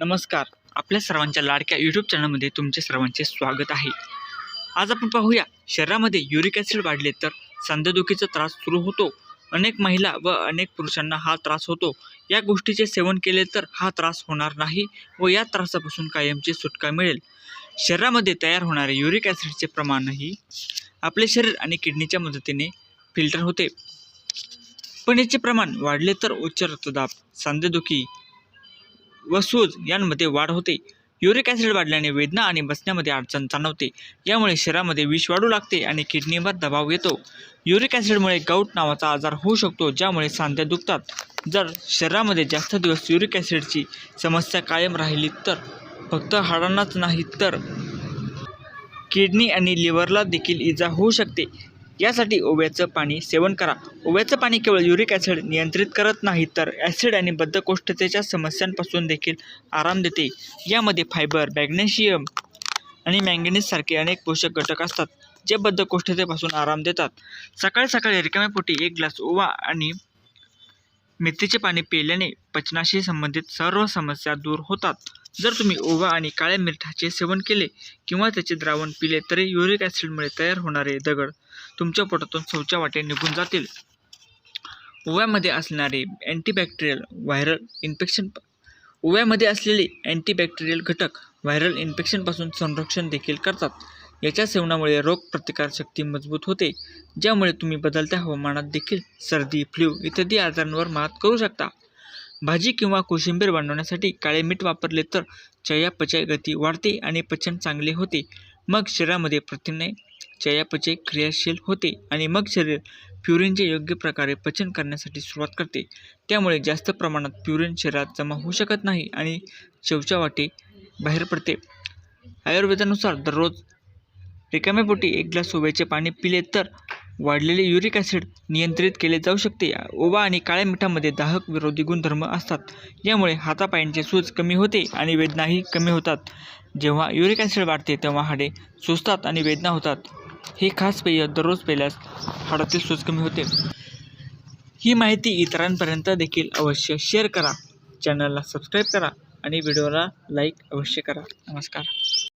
नमस्कार. आपल्या सर्वांच्या लाडक्या यूट्यूब चॅनलमध्ये तुमचे सर्वांचे स्वागत आहे. आज आपण पाहूया शरीरामध्ये युरिक ॲसिड वाढले तर सांधेदुखीचा त्रास सुरू होतो. अनेक महिला व अनेक पुरुषांना हा त्रास होतो. या गोष्टीचे सेवन केले तर हा त्रास होणार नाही व या त्रासापासून कायमची सुटका मिळेल. शरीरामध्ये तयार होणारे युरिक ॲसिडचे प्रमाणही आपले शरीर आणि किडनीच्या मदतीने फिल्टर होते. पण याचे प्रमाण वाढले तर उच्च रक्तदाब सांधेदुखी व सूज यांमध्ये वाढ होते. युरिक ॲसिड वाढल्याने वेदना आणि बसण्यामध्ये अडचण जाणवते. यामुळे शरीरामध्ये विष वाढू लागते आणि किडनीवर दबाव येतो. युरिक ॲसिडमुळे गाऊट नावाचा आजार होऊ शकतो ज्यामुळे सांध्या दुखतात. जर शरीरामध्ये जास्त दिवस युरिक ॲसिडची समस्या कायम राहिली तर फक्त हाडांनाच नाही तर किडनी आणि लिव्हरला देखील इजा होऊ शकते. यासाठी ओव्याचं पाणी सेवन करा. ओव्याचं पाणी केवळ युरिक ॲसिड नियंत्रित करत नाही तर ॲसिड आणि बद्धकोष्ठतेच्या समस्यांपासून देखील आराम देते. यामध्ये फायबर मॅग्नेशियम आणि मँगनीजसारखे अनेक पोषक घटक असतात जे बद्धकोष्ठतेपासून आराम देतात. सकाळी सकाळी रिकाम्या पोटी एक ग्लास ओवा आणि मेथीचे पाणी पिल्याने पचनाशी संबंधित सर्व समस्या दूर होतात. जर तुम्ही ओवा आणि काळ्या मिरठाचे सेवन केले किंवा त्याचे द्रावण पिले तरी युरिक ॲसिडमुळे तयार होणारे दगड तुमच्या पोटातून शौच्या वाटे निघून जातील. ओव्यामध्ये असणारे अँटीबॅक्टेरियल व्हायरल इन्फेक्शन ओव्यामध्ये असलेले अँटीबॅक्टेरियल घटक व्हायरल इन्फेक्शनपासून संरक्षण देखील करतात. याच्या सेवनामुळे रोगप्रतिकारशक्ती मजबूत होते ज्यामुळे तुम्ही बदलत्या हवामानात देखील सर्दी फ्ल्यू इत्यादी आजारांवर मात करू शकता. भाजी किंवा कोशिंबीर बनवण्यासाठी काळे मीठ वापरले तर चयापचय गती वाढते आणि पचन चांगले होते. मग शरीरामध्ये प्रथिने चयापचय क्रियाशील होते आणि मग शरीर प्युरिनचे योग्य प्रकारे पचन करण्यासाठी सुरुवात करते. त्यामुळे जास्त प्रमाणात प्युरिन शरीरात जमा होऊ शकत नाही आणि शौच्या वाटे बाहेर पडते. आयुर्वेदानुसार दररोज रिकाम्या पोटी एक ग्लास उभ्याचे पाणी पिले तर वाढलेले युरिक ॲसिड नियंत्रित केले जाऊ शकते. ओवा आणि काळ्या मिठामध्ये दाहक विरोधी गुणधर्म असतात. यामुळे हातापायांचे सूज कमी होते आणि वेदनाही कमी होतात. जेव्हा युरिक ॲसिड वाढते तेव्हा हाडे सुजतात आणि वेदना होतात. हे खास पेय दररोज पेल्यास हाडातील सूज कमी होते. ही माहिती इतरांपर्यंत देखील अवश्य शेअर करा. चॅनलला सबस्क्राईब करा आणि व्हिडिओला लाईक अवश्य करा. नमस्कार.